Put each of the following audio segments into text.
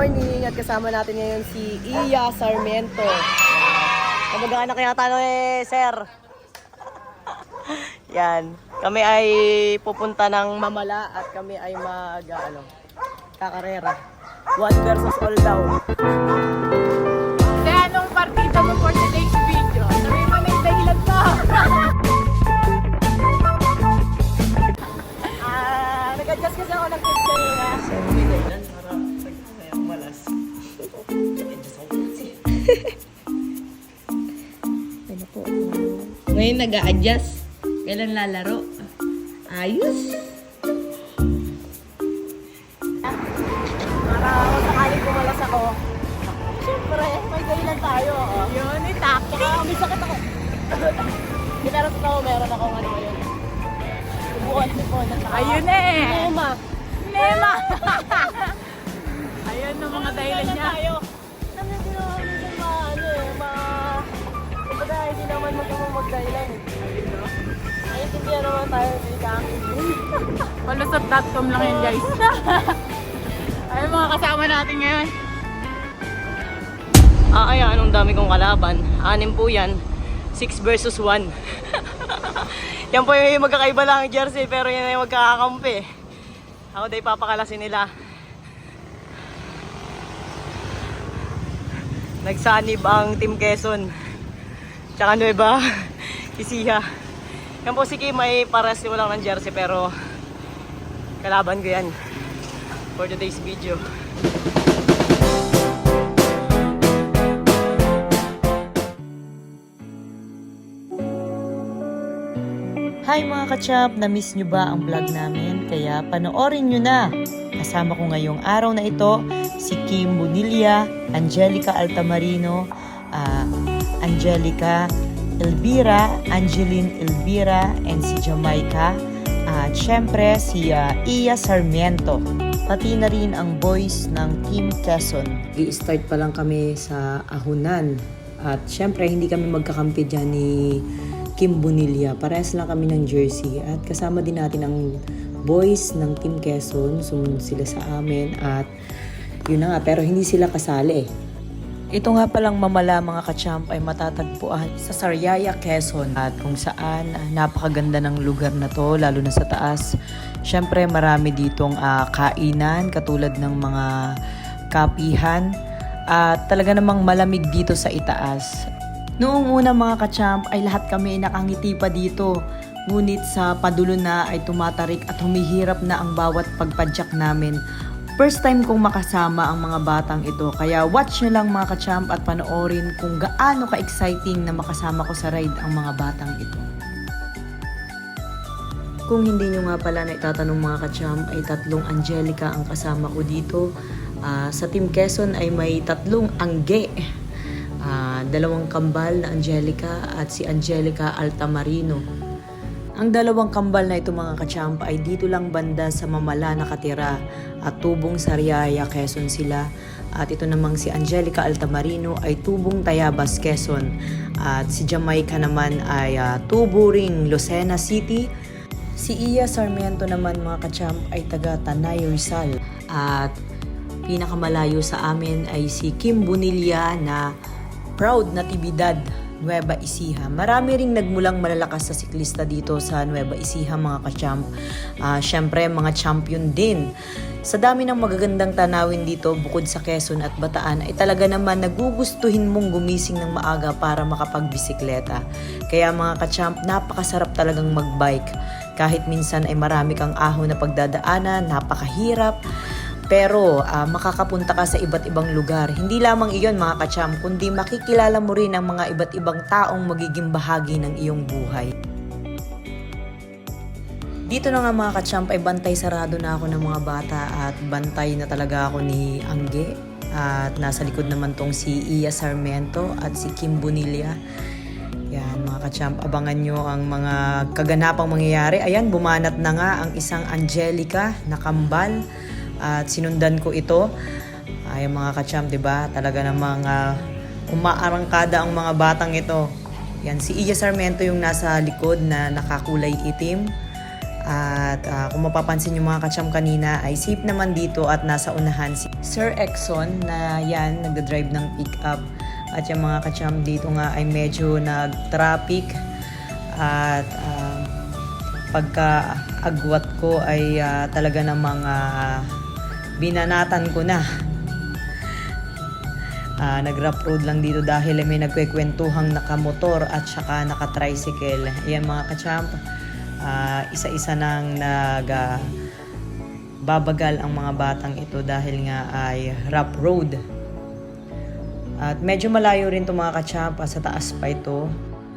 morning at kasama natin ngayon si Iya Sarmiento. Kamag-anak kaya tayo eh, sir. Yan. Kami ay pupunta ng Mamala at kami ay mag, ah, ano, kakarera. One versus all daw. Kaya anong partida mo for today's video? Sabi mo na yung dahilan mo. Ano po? Ngayon nag-a-adjust. Kailan lalaro? Ayos. Para kung sakaling kumalas ako, siyempre, may dahilan tayo. Oh. Yun, itake. Tsaka may sakit ako. Pero sa tao, meron akong ano na saka. Ayun eh. Tema. Nema. Ayun ang mga dahilan niya. tayo. Magdahilan eh. Naiintindihan naman tayo, hindi ka Palusot.com lang yun guys. Ayun mga kasama natin ngayon. Ah, ay, anong dami kong kalaban. Anim po yan. 6 versus 1. yan po yung magkakaiba lang ang jersey, pero yan ay magkakakampi. Ako day papakalasin nila. Nagsanib ang Team Quezon. Tsaka Nueva, Isiha. Yan po si Kim ay pares lang ng jersey, pero kalaban ko yan for today's video. Hi mga kachap! Na-miss nyo ba ang vlog namin? Kaya panoorin nyo na! Kasama ko ngayong araw na ito si Kim Bonilla, Angelica Altamarino, ah, Angelica Elvira, Angeline Elvira, and si Jamaica. At syempre si ah, Iya Sarmiento. Pati na rin ang boys ng Team Quezon. I-start pa lang kami sa Ahunan. At syempre hindi kami magkakampi dyan ni Kim Bonilla. Parehas lang kami ng jersey. At kasama din natin ang boys ng Team Quezon. Sumunod sila sa amin. At yun na nga, pero hindi sila kasali. Ito nga palang mamala mga kachamp ay matatagpuan sa Sariaya, Quezon at kung saan ah, napakaganda ng lugar na to lalo na sa taas. Siyempre marami ditong ah, kainan katulad ng mga kapihan at talaga namang malamig dito sa itaas. Noong una mga kachamp ay lahat kami nakangiti pa dito. Ngunit sa padulo na ay tumatarik at humihirap na ang bawat pagpadyak namin. First time kong makasama ang mga batang ito. Kaya watch nyo lang mga kachamp at panoorin kung gaano ka-exciting na makasama ko sa ride ang mga batang ito. Kung hindi nyo nga pala na itatanong mga kachamp ay tatlong Angelica ang kasama ko dito. Ah, sa Team Quezon ay may tatlong angge. Ah, dalawang kambal na Angelica at si Angelica Altamarino. Ang dalawang kambal na ito mga kachamp ay dito lang banda sa Mamala nakatira at tubong Sariaya, Quezon sila. At ito namang si Angelica Altamarino ay tubong Tayabas, Quezon. At si Jamaica naman ay ah, tuburing Lucena City. Si Iya Sarmiento naman mga kachamp ay taga Tanay Rizal. At pinakamalayo sa amin ay si Kim Bonilla na proud na tibidad Nueva Ecija. Marami ring nagmulang malalakas sa siklista dito sa Nueva Ecija mga kachamp. Ah, Siyempre mga champion din. Sa dami ng magagandang tanawin dito bukod sa Quezon at Bataan ay talaga naman nagugustuhin mong gumising ng maaga para makapagbisikleta. Kaya mga kachamp, napakasarap talagang magbike. Kahit minsan ay marami kang ahon na pagdadaanan, napakahirap. Pero ah, makakapunta ka sa iba't ibang lugar. Hindi lamang iyon mga kacham, kundi makikilala mo rin ang mga iba't ibang taong magiging bahagi ng iyong buhay. Dito na nga mga kachamp ay bantay sarado na ako ng mga bata at bantay na talaga ako ni Angge. At nasa likod naman tong si Iya Sarmiento at si Kim Bonilla. Yan mga kachamp, abangan nyo ang mga kaganapang mangyayari. Ayan, bumanat na nga ang isang Angelica na kambal at sinundan ko ito. Ay mga kachamp, 'di ba? Talaga namang ah, umaarangkada ang mga batang ito. Yan si Iya Sarmiento yung nasa likod na nakakulay itim. At ah, kung mapapansin yung mga kacham kanina ay safe naman dito at nasa unahan si Sir Exxon na yan nagda-drive ng pickup. At yung mga kacham dito nga ay medyo nag-traffic at ah, pagka agwat ko ay ah, talaga namang ah, binanatan ko na. Ah, nag-rough road lang dito dahil may nagkwekwentuhang nakamotor at saka naka-tricycle. Ayan mga kachamp, ah, isa-isa nang nag ah, babagal ang mga batang ito dahil nga ay rough road. At medyo malayo rin to mga kachamp, ah, sa taas pa ito.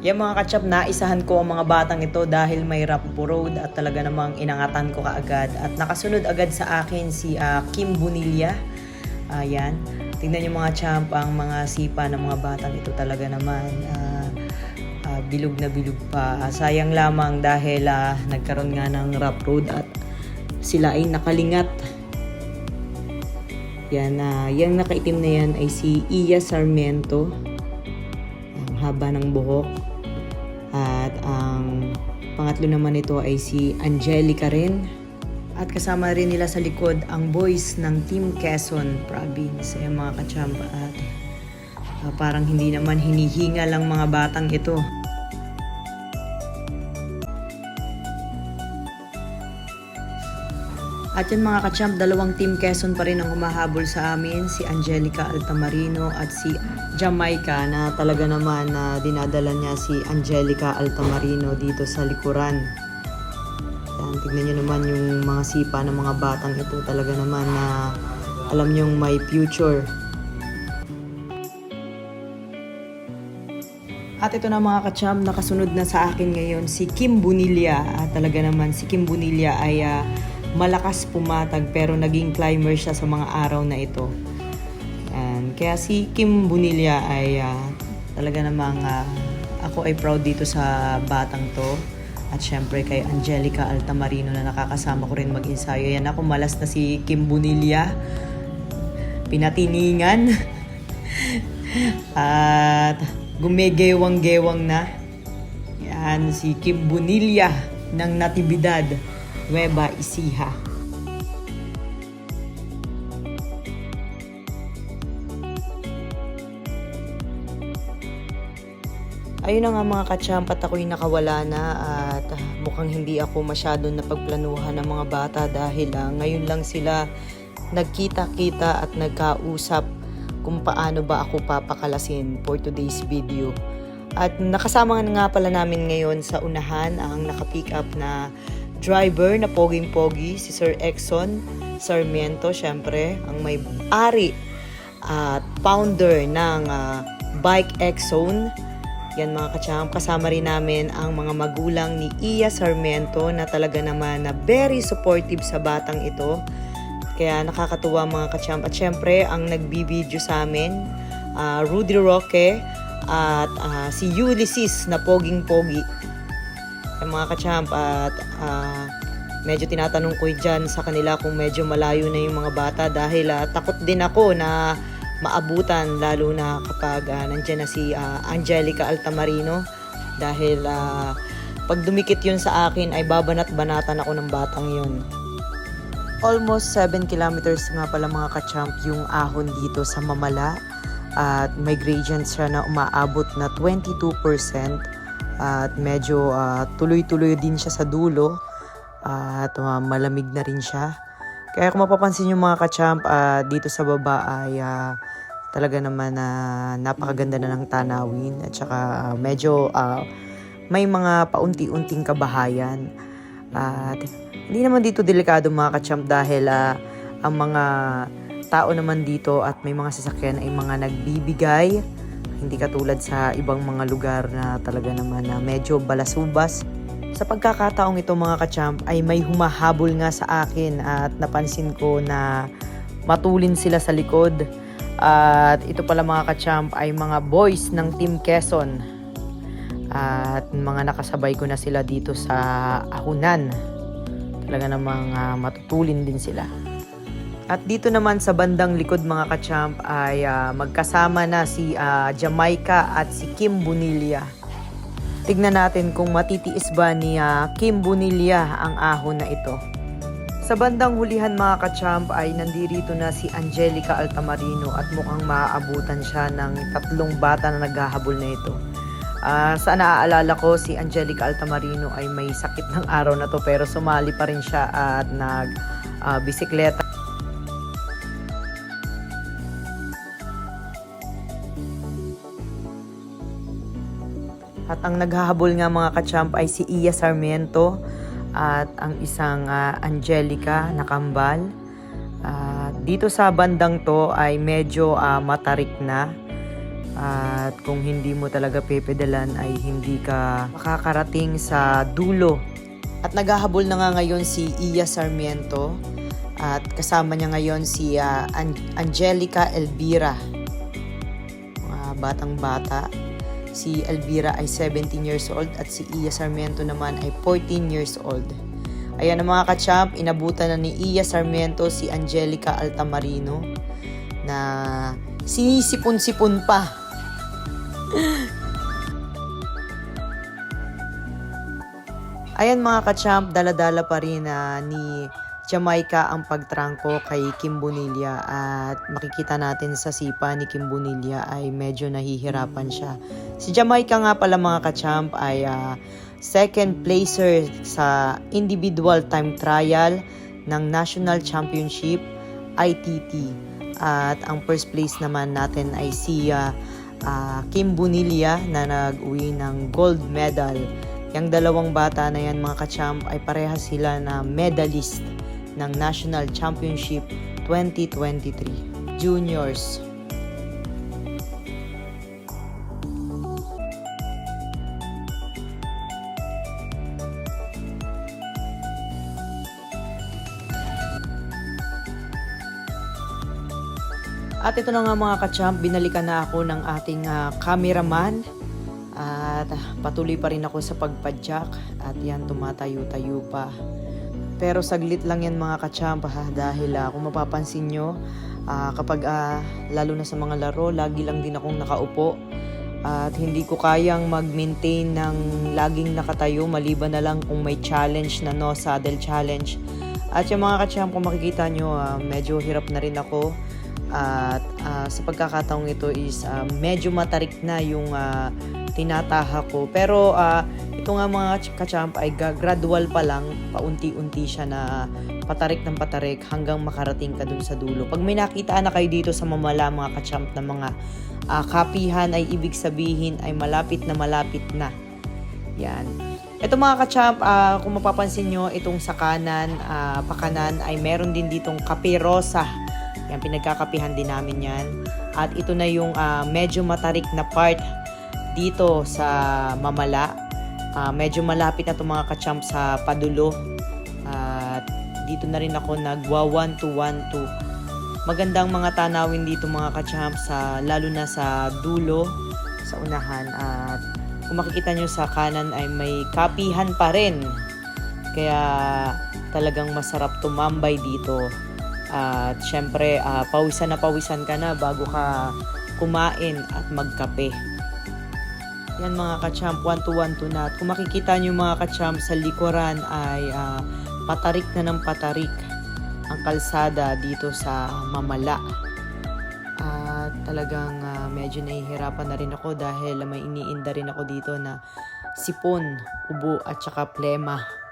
Yan mga kachap, naisahan ko ang mga batang ito dahil may rough road at talaga namang inangatan ko kaagad. At nakasunod agad sa akin si ah, Kim Bunilla. Ayan. Tingnan niyo mga champ, ang mga sipa ng mga batang ito talaga naman. ah, ah, bilog na bilog pa. Ah, sayang lamang dahil ah, nagkaroon nga ng rough road at sila ay nakalingat. Yan, ah, yung nakaitim na yan ay si Iya Sarmiento. Ang haba ng buhok. At ang pangatlo naman ito ay si Angelica rin. At kasama rin nila sa likod ang boys ng Team Quezon Province. Ay mga kachamba at ah, parang hindi naman hinihinga lang mga batang ito. At yan mga kachamp, dalawang team Quezon pa rin ang humahabol sa amin, si Angelica Altamarino at si Jamaica na talaga naman na dinadala niya si Angelica Altamarino dito sa likuran. Yan, tignan niyo naman yung mga sipa ng mga batang ito talaga naman na alam niyong may future. At ito na mga kacham, nakasunod na sa akin ngayon si Kim Bunilla. At talaga naman si Kim Bunilla ay ah, malakas pumatag pero naging climber siya sa mga araw na ito. And, kaya si Kim Bunilla ay ah, talaga namang ah, ako ay proud dito sa batang to. At syempre kay Angelica Altamarino na nakakasama ko rin mag-ensayo. Yan ako malas na si Kim Bunilla. Pinatiningan. At gumegewang-gewang na. Yan, si Kim Bunilla ng Natividad, Nueva Ecija. Ayun na nga mga kachamp at ako'y nakawala na at mukhang hindi ako masyado napagplanuhan ng mga bata dahil ah, ngayon lang sila nagkita-kita at nagkausap kung paano ba ako papakalasin for today's video. At nakasama nga pala namin ngayon sa unahan ang nakapick up na driver na poging-pogi, si Sir Exxon Sarmiento, syempre, ang may ari at founder ng ah, Bike X. Yan mga kacham, kasama rin namin ang mga magulang ni Iya Sarmiento na talaga naman na very supportive sa batang ito. Kaya nakakatuwa mga kacham. At syempre, ang nagbibideo sa amin, ah, Rudy Roque at ah, si Ulysses na poging-pogi. Yung mga kachamp at ah, medyo tinatanong ko dyan sa kanila kung medyo malayo na yung mga bata dahil ah, takot din ako na maabutan lalo na kapag ah, nandyan na si ah, Angelica Altamarino dahil ah, pag dumikit yun sa akin ay babanat-banatan ako ng batang yun. Almost 7 kilometers nga pala mga kachamp yung ahon dito sa Mamala at may gradient siya na umaabot na 22% at medyo ah, tuloy-tuloy din siya sa dulo at ah, malamig na rin siya. Kaya kung mapapansin yung mga kachamp ah, dito sa baba ay ah, talaga naman na napakaganda na ng tanawin at saka ah, medyo ah, may mga paunti-unting kabahayan. At hindi naman dito delikado mga kachamp dahil ah, ang mga tao naman dito at may mga sasakyan ay mga nagbibigay. Hindi katulad sa ibang mga lugar na talaga naman na medyo balasubas. Sa pagkakataong ito mga kachamp ay may humahabol nga sa akin at napansin ko na matulin sila sa likod. At ito pala mga kachamp ay mga boys ng Team Quezon. At mga nakasabay ko na sila dito sa ahunan. Talaga namang ah, matutulin din sila. At dito naman sa bandang likod mga kachamp ay ah, magkasama na si ah, Jamaica at si Kim Bunilla. Tignan natin kung matitiis ba ni ah, Kim Bunilla ang ahon na ito. Sa bandang hulihan mga kachamp ay nandirito na si Angelica Altamarino at mukhang maaabutan siya ng tatlong bata na naghahabol na ito. Ah, sa naaalala ko, si Angelica Altamarino ay may sakit ng araw na to pero sumali pa rin siya at nag ah, bisikleta. Ang naghahabol nga mga kachamp ay si Iya Sarmiento at ang isang ah, Angelica Nakambal. At dito sa bandang to ay medyo ah, matarik na. At kung hindi mo talaga pepedalan ay hindi ka makakarating sa dulo. At naghahabol na nga ngayon si Iya Sarmiento at kasama niya ngayon si An- Angelica Elvira. Mga batang bata. Si Elvira ay 17 years old at si Iya Sarmiento naman ay 14 years old. Ayan ang mga kachamp, inabutan na ni Iya Sarmiento si Angelica Altamarino na sinisipon-sipon pa. Ayan mga kachamp, daladala pa rin na ni Jamaica ang pagtrangko kay Kim Bonilla at makikita natin sa sipa ni Kim Bonilla ay medyo nahihirapan siya. Si Jamaica nga pala mga kachamp ay ah, second placer sa individual time trial ng National Championship ITT. At ang first place naman natin ay si ah, ah, Kim Bonilla na nag-uwi ng gold medal. Yung dalawang bata na yan mga kachamp ay parehas sila na medalist ng National Championship 2023 Juniors. At ito na nga mga kachamp, binalikan na ako ng ating ah, cameraman. At patuloy pa rin ako sa pagpadyak. At yan, tumatayo-tayo pa. Pero saglit lang yan mga kachamp ha, dahil ah, kung mapapansin nyo, ah, kapag ah, lalo na sa mga laro, lagi lang din akong nakaupo. At hindi ko kayang mag-maintain ng laging nakatayo maliban na lang kung may challenge na no, saddle challenge. At yung mga kachamp, kung makikita nyo, ah, medyo hirap na rin ako. At ah, sa pagkakataong ito is ah, medyo matarik na yung ah, tinataha ko. Pero ah, ito nga mga ch- kachamp ay gradual pa lang, paunti-unti siya na patarik ng patarik hanggang makarating ka dun sa dulo. Pag may nakita na kayo dito sa mamala mga kachamp na mga ah, kapihan ay ibig sabihin ay malapit na malapit na. Yan. Ito mga kachamp, ah, kung mapapansin nyo, itong sa kanan, ah, pakanan ay meron din ditong kape rosa. Yan, pinagkakapihan din namin yan. At ito na yung ah, medyo matarik na part dito sa mamala. Ah, medyo malapit na itong mga kachamp sa padulo. At dito na rin ako nagwa 1 to 1 to. Magandang mga tanawin dito mga kachamp sa lalo na sa dulo sa unahan at kung makikita nyo sa kanan ay may kapihan pa rin. Kaya talagang masarap tumambay dito. At syempre, ah, pawisan na pawisan ka na bago ka kumain at magkape. Yan mga kachamp, 1 to 1 to na. At kung makikita nyo mga kachamp sa likuran ay ah, patarik na ng patarik ang kalsada dito sa Mamala. At talagang ah, medyo nahihirapan na rin ako dahil may iniinda rin ako dito na sipon, ubo at saka plema.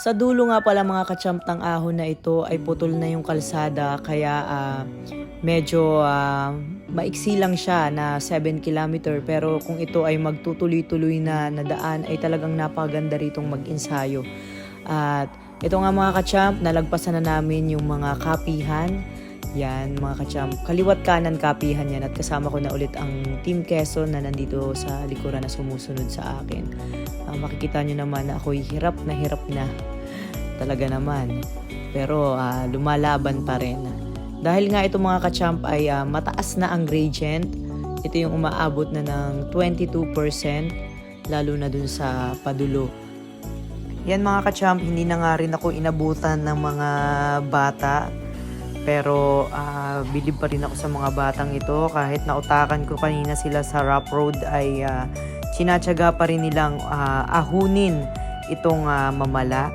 Sa dulo nga pala mga kachamp ng ahon na ito ay putol na yung kalsada kaya ah, medyo ah, maiksi lang siya na 7 kilometer pero kung ito ay magtutuloy-tuloy na nadaan ay talagang napaganda ritong mag-ensayo. At ito nga mga kachamp, nalagpasan na namin yung mga kapihan. Yan mga kachamp, kaliwat kanan kapihan yan at kasama ko na ulit ang Team Quezon na nandito sa likuran na sumusunod sa akin. Ah, makikita nyo naman na ako'y hirap na hirap na. Talaga naman. Pero ah, lumalaban pa rin. Dahil nga ito mga kachamp ay ah, mataas na ang gradient. Ito yung umaabot na ng 22% lalo na dun sa padulo. Yan mga kachamp, hindi na nga rin ako inabutan ng mga bata. Pero ah, bilib pa rin ako sa mga batang ito kahit nautakan ko kanina sila sa rough road ay ah, sinatsaga pa rin nilang ah, ahunin itong ah, mamala.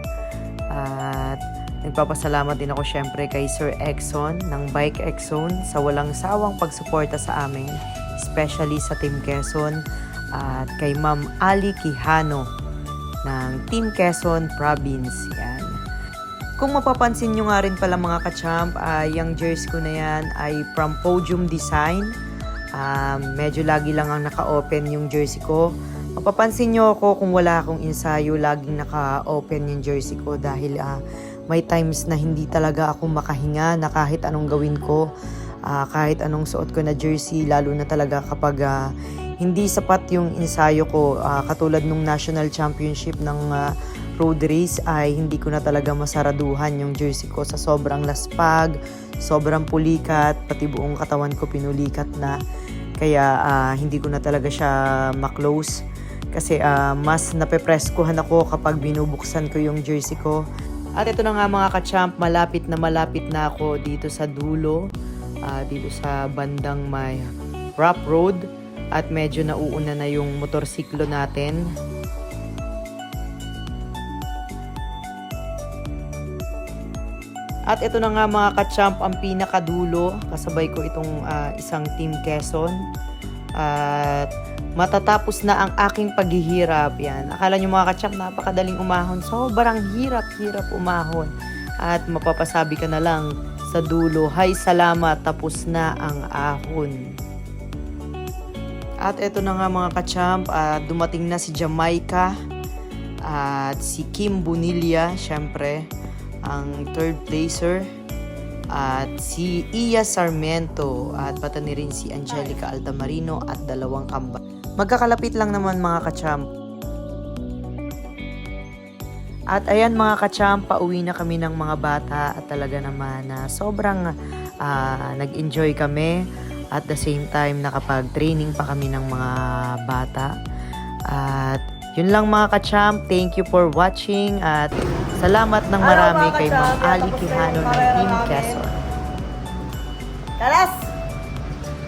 At nagpapasalamat din ako syempre kay Sir Exxon ng Bike Exxon sa walang sawang pagsuporta sa amin, especially sa Team Quezon at kay Ma'am Ali Quijano ng Team Quezon Province. Yan. Kung mapapansin nyo nga rin pala mga kachamp, ay yung jersey ko na yan ay from Podium Design. Um, medyo lagi lang ang naka-open yung jersey ko. Mapapansin nyo ako kung wala akong ensayo, laging naka-open yung jersey ko dahil ah, may times na hindi talaga ako makahinga na kahit anong gawin ko, ah, kahit anong suot ko na jersey, lalo na talaga kapag ah, hindi sapat yung ensayo ko, ah, katulad nung national championship ng ah, road race ay hindi ko na talaga masaraduhan yung jersey ko sa sobrang laspag, sobrang pulikat, pati buong katawan ko pinulikat na. Kaya ah, hindi ko na talaga siya maklose. Kasi ah, mas napepreskuhan ako kapag binubuksan ko yung jersey ko. At ito na nga mga kachamp, malapit na malapit na ako dito sa dulo. ah, dito sa bandang may rough road. At medyo nauuna na yung motorsiklo natin. At ito na nga mga kachamp ang pinakadulo. Kasabay ko itong ah, isang Team Quezon. At matatapos na ang aking paghihirap. Yan. Akala nyo mga kachamp, napakadaling umahon. Sobrang hirap-hirap umahon. At mapapasabi ka na lang sa dulo, Hay salamat, tapos na ang ahon. At ito na nga mga kachamp, ah, dumating na si Jamaica at si Kim Bunilla, syempre, ang third placer. At si Iya Sarmiento at pati ni rin si Angelica Altamarino at dalawang kamba. Magkakalapit lang naman mga kachamp. At ayan mga kachamp, pauwi na kami ng mga bata at talaga naman na sobrang ah, nag-enjoy kami. At the same time, nakapag-training pa kami ng mga bata. At yun lang mga kachamp, thank you for watching at salamat ng marami kay Ma'am Ali Quijano ng Team namin. Quezon. Kalas!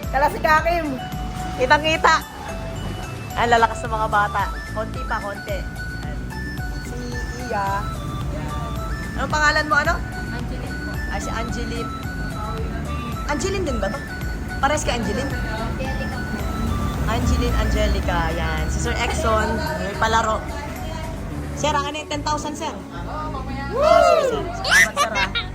Kalas si Kakim! Kitang-kita! Ang lalakas ng mga bata. Konti pa, konti. Ayan. Si Iya. Anong pangalan mo, ano? Angeline po. Ah, si Angeline. Angeline din ba to? Pares ka Angeline? Angelica po. Angeline Angelica, yan. Si Sir Exxon, may palaro. Sir, ang ano yung 10,000, sir? Oo, mamaya. Sige, sir. Salamat, sir, ah.